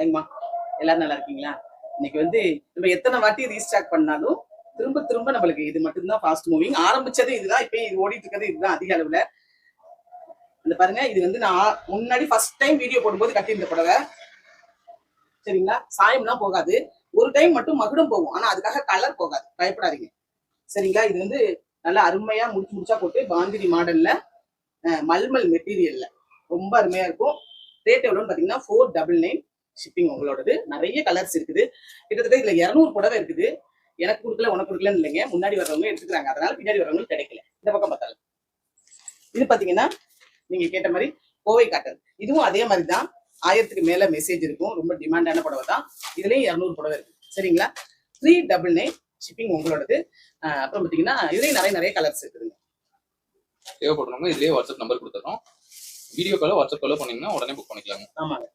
ஐங்கம்மா எல்லாரும் நல்லா இருக்கீங்களா? இன்னைக்கு வந்து நம்ம எத்தனை வாட்டி ரீஸ்டார்ட் பண்ணாலும் திரும்ப திரும்ப நம்மளுக்கு இது மட்டும்தான் ஃபாஸ்ட் மூவிங் ஆரம்பிச்சது இதுதான் இப்போ இது ஓடிட்டு இருக்கிறது இதுதான் அதிக அளவில். இந்த பாருங்க இது வந்து நான் முன்னாடி ஃபர்ஸ்ட் டைம் வீடியோ போடும்போது கட்டியிருந்த புடவை. சரிங்களா? சாயம்லாம் போகாது. ஒரு டைம் மட்டும் மகுடம் போகும். ஆனால் அதுக்காக கலர் போகாது. பயப்படாதீங்க. சரிங்களா? இது வந்து நல்லா அருமையா முடிச்சு முடிச்சா போட்டு பாந்திரி மாடல்ல மல்மல் மெட்டீரியல்ல ரொம்ப அருமையா இருக்கும். ரேட் எவ்வளோன்னு பார்த்தீங்கன்னா ஃபோர் டபுள் நைன் ஷிப்பிங் உங்களோடது. நிறைய கலர்ஸ் இருக்குது. கிட்டத்தட்ட இதுல இரநூறு புடவை இருக்குது. எனக்கு கொடுக்கல உனக்கு கொடுக்கலன்னு இல்லைங்க. முன்னாடி வர்றவங்க எடுத்துக்கிறாங்க. அதனால பின்னாடி வர்றவங்களுக்கு கிடைக்கல. இந்த பக்கம் பார்த்தாலும். இது பாத்தீங்கன்னா நீங்க கேட்ட மாதிரி கோவை காட்டன். இதுவும் அதே மாதிரி தான். ஆயிரத்துக்கு மேல மெசேஜ் இருக்கும். ரொம்ப டிமாண்டான புடவை தான். இதுலயும் இரநூறு புடவை இருக்கு. சரிங்களா? த்ரீ டபுள் நைன் ஷிப்பிங் உங்களோடது. அப்புறம் பாத்தீங்கன்னா இதுலயும் நிறைய நிறைய கலர்ஸ் இருக்குதுங்க. தேவைப்படுறவங்க இதுலயே வாட்ஸ்அப் நம்பர் கொடுத்துறோம். வீடியோ காலோ வாட்ஸ்அப் காலோ பண்ணீங்கன்னா உடனே புக் பண்ணிக்கலாங்க. ஆமாங்க.